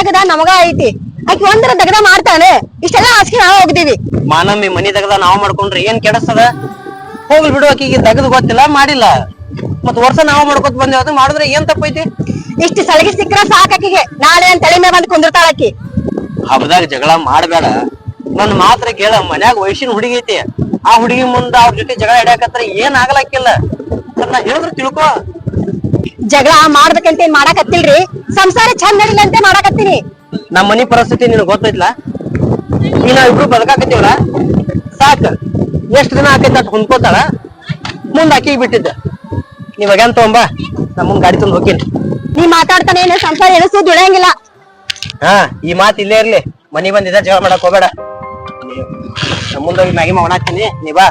ದಗದ ನಮಗ ಐತಿ. ಆಕಿ ಒಂದರ ದಗದ ಮಾಡ್ತಾನೆ ಇಷ್ಟೆಲ್ಲ ಹಾಸಿಗೆ ನಾವ್ ಹೋಗ್ತೀವಿ. ಮಾನಮ್ಮಿ ಮನಿ ದಗದ ನಾವ್ ಮಾಡ್ಕೊಂಡ್ರೆ ಏನ್ ಕೆಡಸ್ತದ? ಹೋಗ್ಲಿ ಬಿಡು ಆಕಿಗೆ ತೆಗದ್ ಗೊತ್ತಿಲ್ಲ ಮಾಡಿಲ್ಲ. ಮತ್ ವರ್ಷ ನಾವ್ ಮಾಡ್ಕೊತ ಬಂದೇವ್ ಅದು ಮಾಡಿದ್ರೆ ಏನ್ ತಪ್ಪೈತಿ? ಇಷ್ಟು ಸಲಿಗೆ ಸಾಕ ಸಾಕಾಕಿಗೆ ನಾಳೆ ಏನ್ ತಲೆ ಮೇಲೆ ಬಂದ್ ಕುಂದಿರ್ತಾಳ ಆಕಿ. ಹಬ್ಬದಾಗ ಜಗಳ ಮಾಡ್ಬೇಡ. ನನ್ ಮಾತ್ರ ಕೇಳ ಮನ್ಯಾಗ ವಯಸ್ಸಿನ ಹುಡುಗಿ ಐತಿ. ಆ ಹುಡುಗಿ ಮುಂದ ಅವ್ರ ಜೊತೆ ಜಗಳ ಹಿಡ್ಯಾಕತ್ರ ಏನ್ ಆಗ್ಲಕ್ಕಿಲ್ಲ ಅದ್ ನಾ ಹೇಳಿದ್ರು ತಿಳ್ಕೊ. ಜಗಳ ಮಾಡ್ಬೇಕಂತ ಏನ್ ಮಾಡಾಕತ್ತಿಲ್ರಿ? ಸಂಸಾರ ಚಂದ ನಡಿಲ್ಲ ಅಂತ ಮಾಡಾಕತ್ತೀನಿ. ನಮ್ಮ ಮನಿ ಪರಿಸ್ಥಿತಿ ನಿನಗ್ ಗೊತ್ತೈತ್ಲ? ನಾವ್ ಇಬ್ರು ಬದುಕಾಕತ್ತೀವಲ್ಲ? ಸಾಕ. ಎಷ್ಟ್ ದಿನ ಆಕೈತ ಅಟ್ ಹೊಂದ್ಕೋತಾಳ ಮುಂದ್ ಹಾಕಿ ಬಿಟ್ಟಿದ್ದ. ನೀವಾಗ ತಗೊಂಬ ನಮ್ಮ ಮುಂದ್ ಗಾಡಿ ತಂದ್ ಹೋಗ್ತೀನಿ. ನೀ ಮಾತಾಡ್ತಾನೆ ಏನು? ಸಂಸಾರ ಎಳಸು ದುಳಿಯಂಗಿಲ್ಲ ಹಾ ಈ ಮಾತ್ ಇಲ್ಲೇ ಇರ್ಲಿ. ಮನಿ ಬಂದಿದ್ದ ಜಗಳ ಮಾಡಕ್ ಹೋಗ್ಬೇಡ. ನಮ್ಮ ಮುಂದೋಗಿ ಮ್ಯಾಗಿ ಮಾಡಾಕ್ತೀನಿ ನೀ ಬಾ.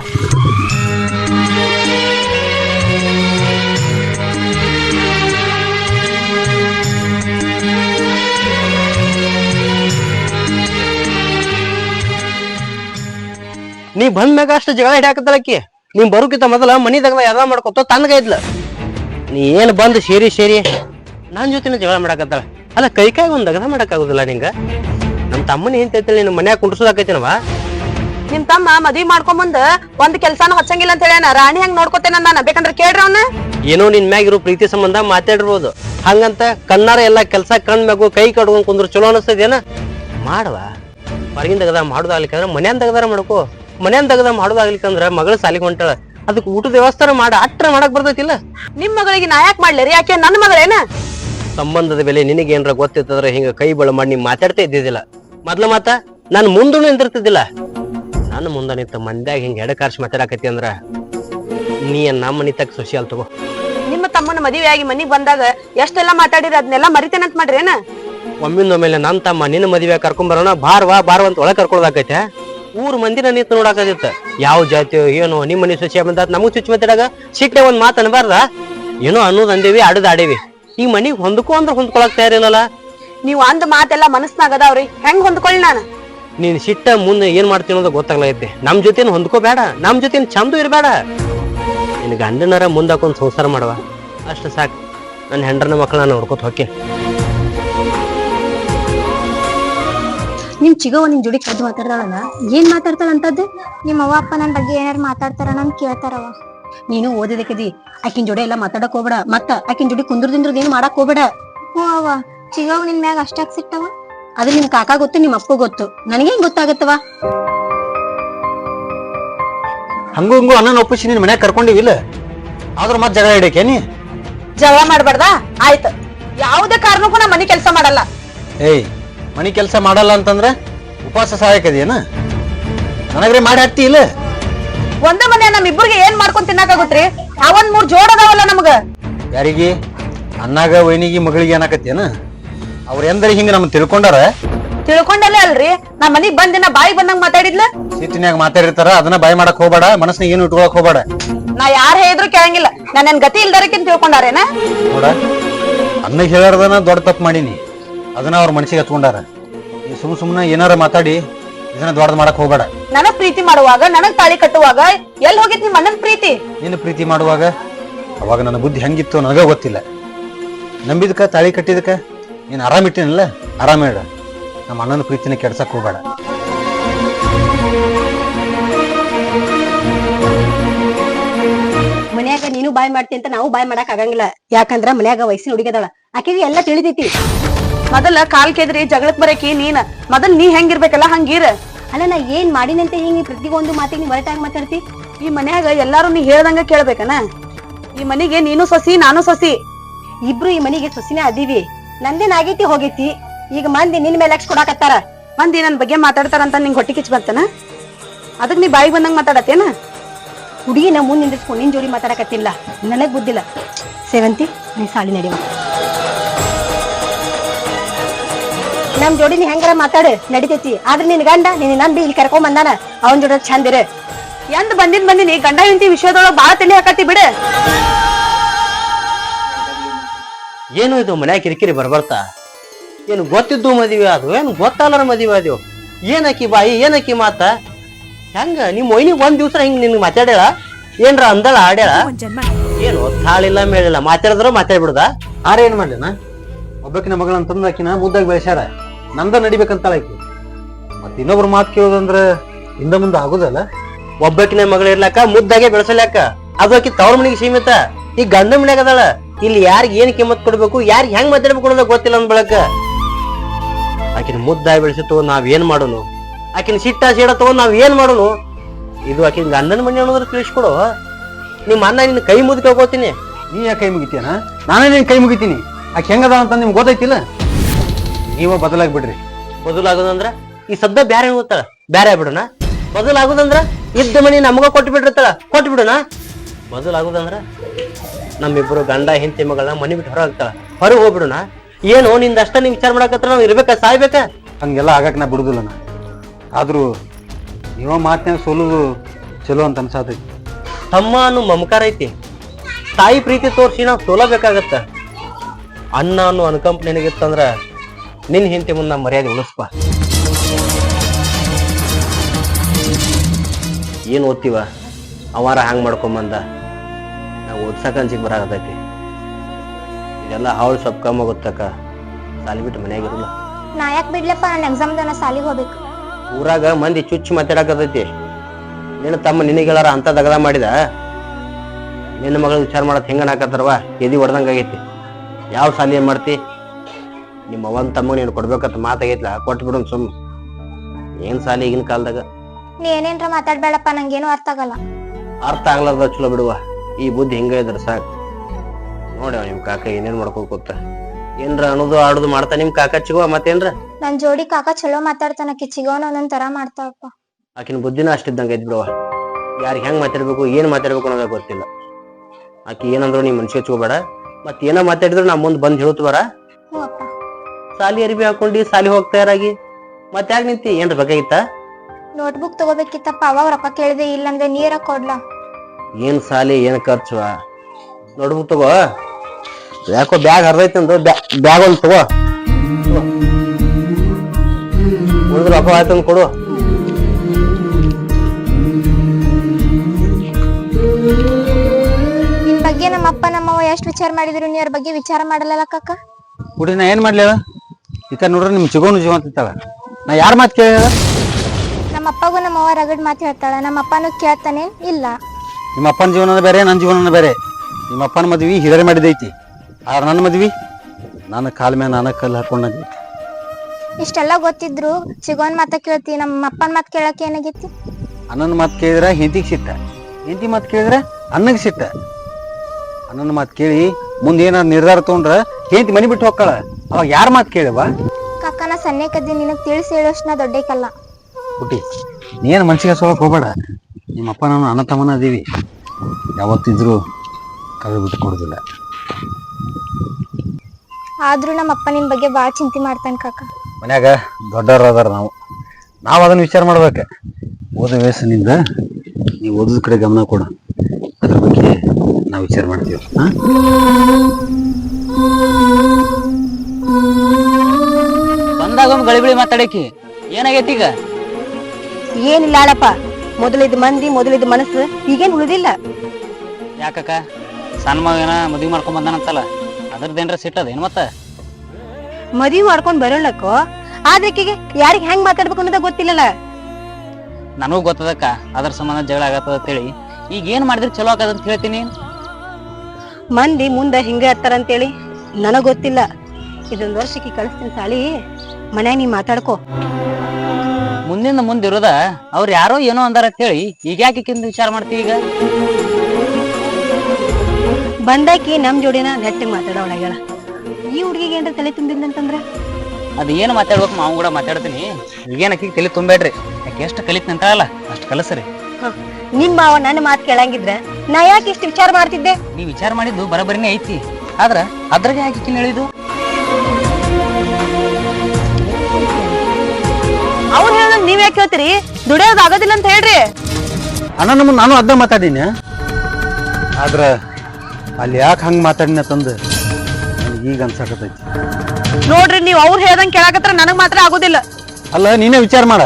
ನೀ ಬಂದ್ ಮ್ಯಾಗ ಅಷ್ಟು ಜಗಳ ಹಿಡ್ಯಾಕತ್ತಲಕ್ಕಿ ನೀ ಬರೋಕಿಂತ ಮೊದಲ ಮನಿ ತಗದ ಯಾವ್ದ ಮಾಡ್ಕೊತ ತಂದ್ಗ ಇದ್ಲ. ನೀ ಏನ್ ಬಂದ್ ಸೇರಿ ಸೇರಿ ನನ್ ಜೊತೆನ ಜಗಳ ಮಾಡಾಕತ್ತಾಳ ಅಲ್ಲ ಕೈ ಕೈ ಒಂದ್ ಅಗದ ಮಾಡಕ್ ಆಗುದಿಲ್ಲ ನಿಂಗ? ನಮ್ ತಮ್ಮನ ಏನ್ ತೈತಲ್ಲ ನಿನ್ನ ಮನ್ಯಾಗ ಕುಂಡ್ಸೋದಾಕೈತಿನವ ನಿಮ್ ತಮ್ಮ ಮದ್ವಿ ಮಾಡ್ಕೊಂಬಂದ್ ಒಂದ್ ಕೆಲ್ಸಾನು ಹಚ್ಚಂಗಿಲ್ಲ ಅಂತ ಹೇಳ್ಯಾನ. ರಾಣಿ ಹಂಗ್ ನೋಡ್ಕೊತೇನ ನಾನು ಬೇಕಂದ್ರೆ ಕೇಳ್ರಿ ಅವ್ನ. ಏನೋ ನಿನ್ ಮ್ಯಾಗ ಇರೋ ಪ್ರೀತಿ ಸಂಬಂಧ ಮಾತಾಡಿರ್ಬೋದು ಹಂಗಂತ ಕಣ್ಣಾರ ಎಲ್ಲಾ ಕೆಲ್ಸ ಕಣ್ ಮ್ಯಾಗು ಕೈ ಕಡ್ಕೊಂಡ್ ಕುಂದ್ರ ಚಲೋ ಅನಿಸ್ತದೇನ ಮಾಡವಾ. ಹೊರಗಿಂದ ಮಾಡುದ ಅಲ್ಲಿ ಮನ್ಯಾನ್ ತೆಗದಾರ ಮಾಡ್ಕೋ. ಮನ್ಯಾನ್ ತೆಗದ ಮಾಡುದಾಗ್ಲಿಕ್ಕಂದ್ರ ಮಗಳ ಸಾಲಿಗೆ ಹೊಂಟಾಳ. ಅದಕ್ಕೆ ಊಟದ ವ್ಯವಸ್ಥೆ ಮಾಡ ಅಟ್ರ ಮಾಡಕ್ ಬರ್ತೈತಿಲ್ಲ. ನಿಮ್ ಮಗಳಿಗೆ ನಾ ಯಾಕೆ ಮಾಡ್ಲಿ? ಯಾಕೆ ನನ್ನ ಮಗಳೇನ ಸಂಬಂಧದ ಬೆಲೆ ನಿನಗೆ ನಿನಗೇನ್ರ ಗೊತ್ತಿತ್ತಂದ್ರ ಹಿಂಗ ಕೈ ಬಳ ಮಾಡಿ ನೀ ಮಾತಾಡ್ತಾ ಇದ್ದಿದ್ದಿಲ್ಲ. ಮೊದ್ಲ ಮಾತ ನಾನು ಮುಂದೂ ನಿಂತಿರ್ತಿದ್ದಿಲ್ಲ ನನ್ನ ಮುಂದ ನಿಂತ ಮಂದ್ಯಾಗ ಹಿಂಗ ಎಡ ಕಾರ್ಸಿ ಮಾತಾಡಕತ್ತಿ ಅಂದ್ರ ನೀ ನಮ್ಮ ಮನಿ ತಕ್ಕ ಸೊಸಿಯಲ್ ತಗೋ. ನಿಮ್ಮ ತಮ್ಮನ ಮದುವೆಯಾಗಿ ಆಗಿ ಮನಿಗ್ ಬಂದಾಗ ಎಷ್ಟೆಲ್ಲ ಮಾತಾಡಿರ ಅದನ್ನೆಲ್ಲ ಮರಿತೇನಂತ ಮಾಡ್ರೇನ ಒಮ್ಮಿಂದ ಒಮ್ಮೆಲೆ ನನ್ನ ತಮ್ಮ ನಿನ್ನ ಮದುವೆ ಕರ್ಕೊಂಡ್ ಬರೋಣ ಬಾರ್ವಾ ಬಾರ್ವಾ ಅಂತ ಒಳಗೆ ಕರ್ಕೊಳದಾಕೈತೆ ಊರ್ ಮಂದಿನ ನಿಂತು ನೋಡಾಕತ್ತಿತ್ತ ಯಾವ ಜಾತಿ ಏನೋ ನಿಮ್ಮ ಮನೆ ಸುಚಿ ಬಂದ ನಮಗ್ ಚುಚ್ಚಿ ಮಾತಾಡಾಗ ಸಿಟ್ಟೆ ಒಂದ್ ಮಾತು ಅನ್ಬಾರ್ದ? ಏನೋ ಅನ್ನೋದು ಅಂದೇವಿ ಆಡದ್ ಆಡೇವಿ. ಈ ಮನಿ ಹೊಂದಕೋ ಅಂದ್ರೆ ಹೊಂದ್ಕೊಳಕ್ ತಯಾರಿಲ್ಲಲ್ಲ ನೀವ್ ಅಂದ ಮಾತೆಲ್ಲ ಮನಸ್ನಾಗ ಅದಾವ್ರಿ ಹೆಂಗ್ ಹೊಂದ್ಕೊಳ್ಳಿ ನಾನು? ನೀನ್ ಸಿಟ್ಟ ಮುಂದೆ ಏನ್ ಮಾಡ್ತೀನಿ ಅನ್ನೋದು ಗೊತ್ತಾಗ್ಲೈತೆ. ನಮ್ ಜೊತೆನ್ ಹೊಂದ್ಕೋಬೇಡ ನಮ್ ಜೊತೆನ್ ಚಂದ ಇರ್ಬೇಡ. ನಿನ್ ಗಂಡನರ ಮುಂದೆ ಹಾಕೊಂಡ್ ಸಂಸಾರ ಮಾಡವ. ಅಷ್ಟು ಸಾಕು. ನನ್ನ ಹೆಂಡ್ರನ ಮಕ್ಕಳನ್ನ ನೋಡ್ಕೊತ ಹೋಕೆ ನಿಮ್ ಚಿಗವ ನಿನ್ ಜೋಡಿ ಕದ್ದು ಮಾತಾಡ್ತಾಳಲ್ಲ ಏನ್ ಮಾತಾಡ್ತಾಳ ಅಂತದ್ದು? ನಿಮ್ಮ ಅವ್ವ ಅಪ್ಪ ನನ್ ಬಗ್ಗೆ ಏನಾರು ಮಾತಾಡ್ತಾರ ನನ್ ಕೇಳ್ತಾರವ ನೀನು ಓದಿದಕ್ಕಿದಿ ಆಕಿನ್ ಜೋಡಿ ಎಲ್ಲ ಮಾತಾಡಕ್ ಹೋಗ್ಬೇಡ. ಮತ್ತ ಆಕಿನ್ ಜೋಡಿ ಕುಂದ್ರದಿಂದ್ರದ್ ಏನ್ ಮಾಡಕ್ ಹೋಗ್ಬೇಡ. ಹ್ಞೂ ಅವ ಚಿಗವ್ ನಿನ್ ಮ್ಯಾಗ ಅಷ್ಟಾಗ್ ಸಿಟ್ಟವ ಅದು ನಿಮ್ ಕಾಕ ಗೊತ್ತು ನಿಮ್ ಅಪ್ಪ ಗೊತ್ತು. ನನಗೇನ್ ಗೊತ್ತಾಗತ್ತವ ಹಂಗು ಹಂಗು ಅಣ್ಣನ ಒಪ್ಪಿಸಿ ನಿನ್ ಮನ್ಯಾಗ ಕರ್ಕೊಂಡಿವಿಲ್ಲ ಆದ್ರ ಮತ್ ಜಗಳ ಹಿಡಿಯಕ್ಕೆ ನೀ ಜಗಳ ಮಾಡ್ಬಾರ್ದ? ಆಯ್ತು. ಯಾವುದೇ ಕಾರಣಕ್ಕೂ ನಮ್ಮ ಮನೆ ಕೆಲಸ ಮಾಡಲ್ಲ. ಏಯ್ ಮನಿ ಕೆಲಸ ಮಾಡಲ್ಲ ಅಂತಂದ್ರೆ ಉಪವಾಸ ಸಹಾಯಕದೇನ ನನಗ್ರೆ ಮಾಡಿ ಹಾಕ್ತಿ ಇಲ್ಲ? ಒಂದೇ ಮನೆ ನಮ್ ಇಬ್ಬರಿಗೆ ಏನ್ ಮಾಡ್ಕೊಂಡ್ ಆ ಅವನ್ ಮೂರ್ ಜೋಡ್ ಅದಾವಲ್ಲ ನಮ್ಗ. ಯಾರಿಗೆ? ಅನ್ನಾಗ ವೈನಿಗಿ ಮಗಳಿಗೆ ಏನಾಕತ್ತೇನ? ಅವ್ರ ಎಂದ್ರೆ ಹಿಂಗ ನಮ್ ತಿಳ್ಕೊಂಡಾರ? ತಿಳ್ಕೊಂಡಲ್ಲೇ ಅಲ್ರಿ? ನಾ ಮನಿಗ್ ಬಂದಿನ ಬಾಯಿ ಬಂದಂಗ ಮಾತಾಡಿದ್ಲ? ಸಿಟ್ಟಿನ್ಯಾಗ ಮಾತಾಡಿರ್ತಾರ ಅದನ್ನ ಬಾಯಿ ಮಾಡಕ್ ಹೋಗ್ಬೇಡ ಮನಸ್ನಾಗ ಏನು ಇಟ್ಕೊಳಕ್ ಹೋಗ್ಬೇಡ. ನಾ ಯಾರ್ ಹೇಳಿದ್ರು ಕೇಳಂಗಿಲ್ಲ. ನಾನೇನ್ ಗತಿ ಇಲ್ದಾರಕ್ಕಿಂತ ತಿಳ್ಕೊಂಡಾರೇನ? ನೋಡ ಅನ್ನ ಹೇಳಾರ್ದನ ದೊಡ್ಡ ತಪ್ಪು ಮಾಡೀನಿ. ಅದನ್ನ ಅವ್ರ ಮನಸ್ಸಿಗೆ ಹತ್ಕೊಂಡಾರ ಈ ಸುಮ್ ಸುಮ್ನ ಏನಾರ ಮಾತಾಡಿ ಇದನ್ನ ದೊಡ್ಡದ್ ಮಾಡಕ್ ಹೋಗ್ಬೇಡ. ನನಗ್ ಪ್ರೀತಿ ಮಾಡುವಾಗ ನನಗ್ ತಾಳಿ ಕಟ್ಟುವಾಗ ಎಲ್ಲಿ ಹೋಗಿತ್ ನಿಮ್ ಅಣ್ಣನ್ ಪ್ರೀತಿ? ನಿನ್ನ ಪ್ರೀತಿ ಮಾಡುವಾಗ ಅವಾಗ ನನ್ನ ಬುದ್ಧಿ ಹೆಂಗಿತ್ತು ನನಗ ಗೊತ್ತಿಲ್ಲ. ನಂಬಿದಕ್ಕ ತಾಳಿ ಕಟ್ಟಿದಕ್ಕ ನೀನು ಆರಾಮ್ ಇಟ್ಟಿನಲ್ಲ ಆರಾಮ ಹೇಳ ನಮ್ಮ ಅಣ್ಣನ ಪ್ರೀತಿನ ಕೆಡ್ಸಕ್ ಹೋಗ್ಬೇಡ. ಮನ್ಯಾಗ ನೀನು ಬಾಯ್ ಮಾಡ್ತಿ ಅಂತ ನಾವು ಬಾಯ್ ಮಾಡಕ್ ಆಗಂಗಿಲ್ಲ. ಯಾಕಂದ್ರ ಮನ್ಯಾಗ ವಯಸ್ಸಿನ ಹುಡುಗದಳ ಆಕೆಗೆ ಎಲ್ಲ ತಿಳಿದೈತಿ. ಮೊದಲ ಕಾಲ್ ಕೆದ್ರಿ ಜಗಳಕ್ ಬರಕಿ ನೀನ್. ಮೊದಲ್ ನೀ ಹೆಂಗಿರ್ಬೇಕಲ್ಲ ಹಂಗಿರ. ಅಲ್ಲ ನಾ ಏನ್ ಮಾಡಿನಂತೆ ಹಿಂಗ್ ಪ್ರತಿಯೊಂದು ಮಾತಿಗೆ ನೀ ಹೊರಟಾಗಿ ಮಾತಾಡ್ತಿ? ಈ ಮನ್ಯಾಗ ಎಲ್ಲಾರು ನೀ ಹೇಳ್ದಂಗ ಕೇಳ್ಬೇಕನ? ಈ ಮನಿಗೆ ನೀನು ಸೊಸಿ ನಾನು ಸೊಸಿ. ಇಬ್ರು ಈ ಮನೆಗೆ ಸೊಸಿನೇ ಅದೀವಿ. ನಂದೇನ್ ಆಗೈತಿ ಹೋಗೈತಿ? ಈಗ ಮಂದಿ ನಿನ್ ಮೇಲೆ ಲಕ್ಷ ಕೊಡಾಕತ್ತಾರ. ಮಂದಿ ನನ್ ಬಗ್ಗೆ ಮಾತಾಡ್ತಾರಂತ ನಿಂಗೆ ಹೊಟ್ಟಿ ಕಿಚ್ ಬರ್ತನ? ಅದಕ್ ನೀ ಬಾಯಿ ಬಂದಂಗ ಮಾತಾಡತ್ತೇನ? ಹುಡುಗಿನ ಮುಂದ್ ನಿಂದಿಸ್ಕೊಂಡು ನಿನ್ ಜೋಡಿ ಮಾತಾಡಕತ್ತಿಲ್ಲ. ನನಗ್ ಬುದ್ಧಿಲ್ಲ. ಸೇವಂತಿ ನೀ ಸಾಲಿ ನಡಿ ನಮ್ ಜೋಡಿ ನೀ ಹೆಂಗಾರ ಮಾತಾಡು ನಡಿತೈತಿ. ಆದ್ರೆ ನಿನ್ ಗಂಡ ನೀನ್ ನಂಬಿ ಇಲ್ಲಿ ಕರ್ಕೊಂಡ್ ಬಂದಾನ. ಅವನ್ ಜೋಡ ಚಂದಿರ ಎಂದ್ ಬಂದಿನ್ ಬಂದಿನಿ ಗಂಡ ಹೆಂಡತಿ ವಿಷಯದೊಳಗ ಬಾಳ ತಲೆ ಹಾಕತಿ ಬಿಡ. ಏನು ಇದು ಮನ್ಯಾಗ ಕಿರಿಕಿರಿ ಬರ್ಬರ್ತಾ? ಏನು ಗೊತ್ತಿದ್ದು ಮದುವೆ ಅದು ಏನು ಗೊತ್ತಲ್ಲರ ಮದುವೆ ಅದು ಏನಕ್ಕಿ ಬಾಯಿ ಏನಕ್ಕಿ ಮಾತ? ಹೆಂಗ ನಿಮ್ಮ ಒಯ್ನಿ ಒಂದ್ ದಿವ್ಸ ಹಿಂಗ್ ನಿನ್ಗೆ ಮಾತಾಡ್ಯಾಳ? ಏನ್ರ ಅಂದಳ ಆಡ್ಯಾಳ? ಏನು ತಾಳಿಲ್ಲ ಮೇಳಿಲ್ಲ ಮಾತಾಡಿದ್ರ ಮಾತಾಡ್ಬಿಡ್ದ? ಆರ ಏನ್ ಮಾಡ್ಲಿನ? ಒಬ್ಬಕಿನ ಮಗಳ ತಂದಾಕಿನ ಆಕಿನ ಮುದ್ದಾಗಿ ಬೆಳೆಸ್ಯಾರ? ನಂದ ನಡಿಬೇಕಂತಾಳ ಆಕಿ. ಮತ್ ಇನ್ನೊಬ್ರ ಮಾತು ಕೇಳೋದಂದ್ರ ಹಿಂದ ಮುಂದೆ ಆಗುದಲ್ಲ? ಒಬ್ಬಕಿನ ಮಗಳು ಇರ್ಲಾಕ ಮುದ್ದಾಗೆ ಬೆಳೆಸಲ್ಯಾಕ. ಅದು ಆಕಿ ತವ್ರ ಮನಿಗೆ ಸೀಮಿತ. ಈ ಗಂಡ ಮನ್ಯಾಗ ಅದಳ. ಇಲ್ಲಿ ಯಾರಿಗೆ ಏನ್ ಕಿಮ್ಮತ್ ಕೊಡ್ಬೇಕು ಯಾರಿಗೆ ಹೆಂಗ್ ಮಾತಾಡ್ಬೇಕು ಅನ್ನೋದು ಗೊತ್ತಿಲ್ಲ ಅಂದ್ ಬಳಕ. ಆಕಿನ ಮುದ್ದಾಗಿ ಬೆಳೆಸಿತ್ತು ನಾವ್ ಏನ್ ಮಾಡೋನು? ಆಕಿನ ಸಿಟ್ಟ ಸೀಡ ತಗೊಂಡ್ ನಾವ್ ಏನ್ ಮಾಡೋನು? ಇದು ಆಕಿನ ಗಂಡನ ಮನೆ ಅನ್ನೋದ್ರ ತಿಳಿಸ್ಕೊಡು. ನಿಮ್ಮ ಅನ್ನ ನಿನ್ನ ಕೈ ಮುದ್ಕ ಕೇಳ್ಕೊತೀನಿ. ನೀ ಯಾಕೆ ಕೈ ಮುಗಿತೀಯನ? ನಾನೇ ನಿನ್ ಕೈ ಮುಗಿತೀನಿ. ಆಕೆ ಹೆಂಗದ ಅಂತ ನಿಮ್ಗೆ ಗೊತ್ತೈತಿಲ್ಲ? ನೀವ ಬದಲಾಗ್ಬಿಡ್ರಿ. ಬದಲಾಗೋದಂದ್ರ? ಈ ಸದ್ದ ಬ್ಯಾರೆ ಹೋಗ್ತಾಳ. ಬ್ಯಾರೆ ಬಿಡೋಣ ಬದಲಾಗೋದಂದ್ರ? ಇದ್ದ ಮನಿ ನಮಗ ಕೊಟ್ಟು ಬಿಟ್ಟಿರ್ತಾಳ ಕೊಟ್ಟು ಬಿಡೋಣ ಬದಲಾಗೋದಂದ್ರ? ನಮ್ಮಿಬ್ರು ಗಂಡ ಹೆಂಡತಿ ಮಗಳನ್ನ ಮನಿ ಬಿಟ್ಟು ಹೊರ ಆಗ್ತಾಳ ಹೊರಗೆ ಹೋಗ್ಬಿಡೋಣ. ಏನು ನಿಂದ ಅಷ್ಟ ನೀ ವಿಚಾರ ಮಾಡಕತ್ರ ನಾವ್ ಇರ್ಬೇಕಾ? ಸಾಯ್ಬೇಕಾ? ಹಂಗೆಲ್ಲ ಆಗಕ್ ನಾ ಬಿಡುದಿಲ್ಲ ನಾ. ಆದ್ರೂ ನೀವ ಮಾತಿನಾಗ ಸೋಲುದು ಚಲೋ ಅಂತ ಅನ್ಸಾತೈತಿ. ತಮ್ಮ ಅನ್ನೋ ಮಮಕಾರ ಐತಿ. ತಾಯಿ ಪ್ರೀತಿ ತೋರಿಸಿ ನಾವು ಸೋಲಬೇಕಾಗತ್ತ. ಅನ್ನ ಅನ್ನೋ ಅನುಕಂಪ ನಿನಗಿತ್ತಂದ್ರ ನಿನ್ ಹಿಂತೆ ಮುಂದೆ ಮರ್ಯಾದೆ ಉಳಿಸ್ಪ ಏನು ಓದ್ತೀವ? ಅವಾರ ಹಂಗೆ ಮಾಡ್ಕೊಂಬಂದ? ನಾವು ಓದ್ಸಕ ಅನ್ಸಿಗೆ ಬರಾಕತೈತಿ ಇದೆಲ್ಲ ಹಾಳು ಸ್ವಲ್ಪ ಕಮ್ಮಿ ಗೊತ್ತಕ್ಕ ಸಾಲಿ ಬಿಟ್ಟು ಮನ್ಯಾಗ ಇರಲ್ಲ. ನಾ ಯಾಕೆ ಬಿಡ್ಲಪ್ಪ? ನನ್ನ ಎಕ್ಸಾಮ್ ದನ ಸಾಲಿಗೆ ಹೋಗ್ಬೇಕು. ಊರಾಗ ಮಂದಿ ಚುಚ್ಚು ಮಾತಾಡಕತೈತಿ ನಿನ್ನ ತಮ್ಮ ನಿನಗೆಲ್ಲಾರ ಅಂತ ದಗದ ಮಾಡಿದ? ನಿನ್ನ ಮಗಳ ವಿಚಾರ ಮಾಡತ್ ಹೆಂಗ ಹಾಕತ್ತಾರವ ಎದಿ ಹೊಡೆದಂಗೆ ಆಗೈತಿ. ಯಾವ ಸಾಲಿ ಏನು ಮಾಡ್ತಿ? ನಿಮ್ಮ ಅವನ್ ತಮ್ಮ ನೀನು ಕೊಡ್ಬೇಕಂತ ಮಾತಾಗೈತ್ಲ ಕೊಟ್ಟು ಬಿಡೋನ್ ಸುಮ್. ಏನ್ ಸಾಲಿ ಈಗಿನ ಕಾಲದಾಗ? ನೀ ಏನೇನ್ರ ಮಾತಾಡ್ಬೇಡಪ್ಪ ನಂಗೇನು ಅರ್ಥ ಆಗಲ್ಲ. ಅರ್ಥ ಆಗ್ಲಾರ್ದ ಚಲೋ ಬಿಡುವ ಈ ಬುದ್ಧಿ ಹಿಂಗ ಇದ್ರ ಸಾಕ್. ನೋಡಿ ನಿಮ್ ಕಾಕ ಏನೇನ್ ಮಾಡ್ಕೋಕೋತ ಕೂತ. ಏನ್ರ ಅನ್ನೋದು ಆಡೋದು ಮಾಡ್ತಾ ನಿಮ್ ಕಾಕ ಚಿಗುವ ಮತ್ತೇನ್ರ? ನನ್ ಜೋಡಿ ಕಾಕ ಚಲೋ ಮಾತಾಡ್ತಾನ ಕಿಚ್ಚಿಗೋನ ಒಂದೊಂದ್ ತರ ಮಾಡ್ತಾವಪ್ಪ ಆಕಿನ ಬುದ್ಧಿನ ಅಷ್ಟಿದ್ದಂಗ ಐತ್ ಬಿಡುವ. ಯಾರಿಗೆ ಹೆಂಗ್ ಮಾತಾಡ್ಬೇಕು ಏನ್ ಮಾತಾಡ್ಬೇಕು ಅನ್ನೋದ ಗೊತ್ತಿಲ್ಲ. ಆಕಿ ಏನಂದ್ರು ನೀ ಮನ್ಸಿಗೆ ಹಚ್ಕೋಬೇಡ. ಮತ್ ಏನೋ ಮಾತಾಡಿದ್ರು ನಾ ಮುಂದ್ ಬಂದ್ ಹೇಳುತ್ತ ಬರ. ಹ್ಞೂ ಅಪ್ಪ. ಸಾಲಿ ಅರಿವಿ ಹಾಕೊಂಡಿ ಸಾಲಿ ಹೋಗ್ತಾ ಇರಾಗಿ ಮತ್ತೆ ಯಾಕೆ ನಿಂತಿ? ಏನ್ರ ಬೇಕಾಗಿತ್ತ ನೋಟ್ಬುಕ್ ತಗೋಬೇಕಿತ್ತಪ್ಪ ಅವಾಗ ರೊಕ್ಕ ಕೇಳಿದೆ ಇಲ್ಲಂದ್ರೆ ನೀರ ಕೊಡ್ಲಾ? ಏನ್ ಸಾಲಿ ಏನ್ ಖರ್ಚು? ನೋಟ್ಬುಕ್ ತಗೋ. ಯಾಕೋ ಬ್ಯಾಗ್ ಹರಿದೈತೆ ಅಂದ್ರೆ ಬ್ಯಾಗ್ ಒಂದು ತಗೋ. ಉಳಿದ್ರೆ ರೊಕ್ಕ ಆಯ್ತು ಕೊಡು. ನಿನ್ ಬಗ್ಗೆ ನಮ್ಮ ಅಪ್ಪ ನಮ್ಮವ್ವ ಎಷ್ಟ್ ವಿಚಾರ ಮಾಡಿದ್ರು ನೀ ಅವ್ರ ಬಗ್ಗೆ ವಿಚಾರ ಮಾಡಲ್ಲ ಕಾಕ ಹುಡಿ ನಾ ಏನ್ ಮಾಡ್ಲಿ ಹೇಳ ಈತ ನೋಡ್ರಿ ನಿಮ್ ಚಿಗೋನು ಜೀವ ಅಂತಿರ್ತಾಳ ನಾ ಯಾರ ಮಾತು ಕೇಳ ನಮ್ಮ ಅಪ್ಪಗೂ ನಮ್ಮ ಅವ್ವ ರಗಡ್ ಮಾತು ಹೇಳ್ತಾಳ. ನಮ್ಮ ಅಪ್ಪನೂ ಕೇಳ್ತಾನೆ ಇಲ್ಲ. ನಿಮ್ಮ ಅಪ್ಪನ ಜೀವನನ ಬೇರೆ ನನ್ನ ಜೀವನನ ಬೇರೆ. ನಿಮ್ಮ ಅಪ್ಪನ ಮದ್ವಿ ಹಿರಿಯರ್ ಮಾಡಿದೈತಿ. ಆದ್ರೆ ನನ್ನ ಮದ್ವಿ? ನನ್ನ ಕಾಲ ಮೇಲೆ ನಾನು ಕಲ್ಲು ಹಾಕೊಂಡೈತಿ ಇಷ್ಟೆಲ್ಲ ಗೊತ್ತಿದ್ರು. ಚಿಗೋನ್ ಮಾತ ಕೇಳ್ತಿ. ನಮ್ಮ ಅಪ್ಪನ ಮಾತ್ ಕೇಳಕ್ಕೆ ಏನಾಗಿತ್ತು ಅಣ್ಣನ ಮಾತು ಕೇಳಿದ್ರೆ ಹೆಂಡತಿಗೆ ಸಿಟ್ಟ. ಹೆಂಡತಿ ಮಾತು ಕೇಳಿದ್ರೆ ಅನ್ನಗೆ ಸಿಟ್ಟ. ಅಣ್ಣನ ಮಾತು ಕೇಳಿ ಮುಂದೆ ಏನಾರ ನಿರ್ಧಾರ ತಗೊಂಡ್ರ ಹೆಂಡತಿ ಮನಿ ಬಿಟ್ಟು ಹೋಗ್ಕಳ ಅವಾಗ ಯಾರ ಮಾತು ಕೇಳಿವ ಕಾಕ ನಾ ಸನ್ನೆ ಕದ್ದಿ ನಿನಗ್ ತಿಳಿಸಿ ಹೇಳೋಷ್ಟು ನಾ ದೊಡ್ಡಕಲ್ಲ. ಹುಟ್ಟಿ ನೀನು ಮನ್ಸಿಗೆ ಹಸ್ಕೊಳಕ್ ಹೋಗ್ಬೇಡ. ನಿಮ್ಮ ಅಪ್ಪ ನಾನು ಅಣ್ಣ ತಮ್ಮನ ಅದೀವಿ. ಯಾವತ್ತಿದ್ರು ಕೈ ಬಿಟ್ಟು ಕೊಡುದಿಲ್ಲ. ಆದ್ರೂ ನಮ್ಮ ಅಪ್ಪ ನಿನ್ ಬಗ್ಗೆ ಬಾಳ ಚಿಂತೆ ಮಾಡ್ತಾನೆ ಕಾಕ. ಮನ್ಯಾಗ ದೊಡ್ಡವ್ರು ಅದಾರ ನಾವು. ನಾವು ಅದನ್ನ ವಿಚಾರ ಮಾಡ್ಬೇಕು. ಓದೋ ವಯಸ್ಸಿನಿಂದ ನೀವು ಓದೋದ್ ಕಡೆ ಗಮನ ಕೊಡು. ನಾವು ವಿಚಾರ ಮಾಡ್ತೀವಿ. ಬಂದಾಗ ಒಮ್ಮೆ ಗಳಿಬಿಳಿ ಮಾತಾಡಕ್ಕೆ. ಏನಾಗೈತಿ ಈಗ? ಏನಿಲ್ಲ ಅಳಪ್ಪ ಮೊದಲಿದ್ ಮಂದಿ ಮೊದಲಿದ ಮನಸ್ಸು ಈಗೇನ್ ಉಳಿದಿಲ್ಲ. ಯಾಕಕ್ಕ? ಸಣ್ಣ ಮಗನ ಮದುವೆ ಮಾಡ್ಕೊಂಡ್ ಬಂದಾನಂತಲ್ಲ ಅದ್ರದ್ದೇನ್ರ ಏನು ಮತ್ತ? ಮದುವೆ ಮಾಡ್ಕೊಂಡ್ ಬರೋಳಕ್ಕೋ? ಆದ್ರಕ್ಕಿಗೆ ಯಾರಿಗ್ ಹೆಂಗ್ ಮಾತಾಡ್ಬೇಕು ಅನ್ನೋದ ಗೊತ್ತಿಲ್ಲಲ್ಲ. ನನಗೂ ಗೊತ್ತದಕ್ಕ ಅದ್ರ ಸಂಬಂಧ ಜಗಳ ಆಗತ್ತದ ಅಂತೇಳಿ ಈಗ ಏನ್ ಮಾಡಿದ್ರೆ ಚಲೋ ಆಗದ ಅಂತ ಹೇಳ್ತೀನಿ? ಮಂದಿ ಮುಂದೆ ಹಿಂಗ ಅಂತೇಳಿ ನನಗೆ ಗೊತ್ತಿಲ್ಲ. ಇದೊಂದು ವರ್ಷಕ್ಕೆ ಕಳಿಸ್ತೀನಿ ಸಾಲಿ ಮನ್ಯಾಗ ನೀ ಮಾತಾಡ್ಕೋ. ಮುಂದಿಂದ ಮುಂದಿರೋದ ಅವ್ರು ಯಾರೋ ಏನೋ ಅಂದಾರ ಅಂತ ಹೇಳಿ. ಈಗ ಯಾಕೆ ಕಿಂದ ವಿಚಾರ ಮಾಡ್ತೀವಿ ಈಗ? ಬಂದಾಕಿ ನಮ್ ಜೋಡಿನ ನೆಟ್ಟಿಗೆ ಮಾತಾಡೋಳಾಗ್ಯಾಳ ಈ ಹುಡುಗಿಗೆ ಏನ್ರ ತಲೆ ತುಂಬಿದ್ನಂತಂದ್ರ ಅದು ಏನು ಮಾತಾಡ್ಬೇಕು ಮಾವು ಕೂಡ ಮಾತಾಡ್ತೀನಿ. ಈಗೇನ್ ಆಕಿಗೆ ತಲೆ ತುಂಬೇಡ್ರಿ ಆಕೆ ಎಷ್ಟು ಕಲಿತ್ ಅಲ್ಲ ಅಷ್ಟು ಕಲಸ್ರಿ. ಹ, ನಿಮ್ಮ ಮಾವ ನನ್ನ ಮಾತು ಕೇಳಂಗಿದ್ರ ನಾ ಯಾಕೆ ಇಷ್ಟು ವಿಚಾರ ಮಾಡ್ತಿದ್ದೆ? ನೀ ವಿಚಾರ ಮಾಡಿದ್ದು ಬರಬರಿನೇ ಐತಿ. ಆದ್ರ ಅದ್ರಾಗೆ ಯಾಕೆ ಈಕಿನ ಹೇಳಿದ್ದು? ಅವ್ರು ಹೇಳೋದ್ ನೀವ್ ಯಾಕೆ ಹೇಳ್ತೀರಿ ದುಡಿಯೋದ್ ಆಗೋದಿಲ್ಲ ಅಂತ ಹೇಳ್ರಿ. ಅಣ್ಣ ನಮ್ಮ ನಾನು ಅದನ್ನ ಮಾತಾಡೀನಿ. ಆದ್ರ ಅಲ್ಲಿ ಯಾಕೆ ಹಂಗೆ ಮಾತಾಡಿನ ತಂದು? ಈಗ ಅನ್ಸಕತೈತಿ ನೋಡ್ರಿ ನೀವ್ ಅವ್ರು ಹೇಳ್ದಂಗ್ ಕೇಳಾಕತ್ರ ನನಗ್ ಮಾತ್ರ ಆಗೋದಿಲ್ಲ. ಅಲ್ಲ ನೀನೇ ವಿಚಾರ ಮಾಡ.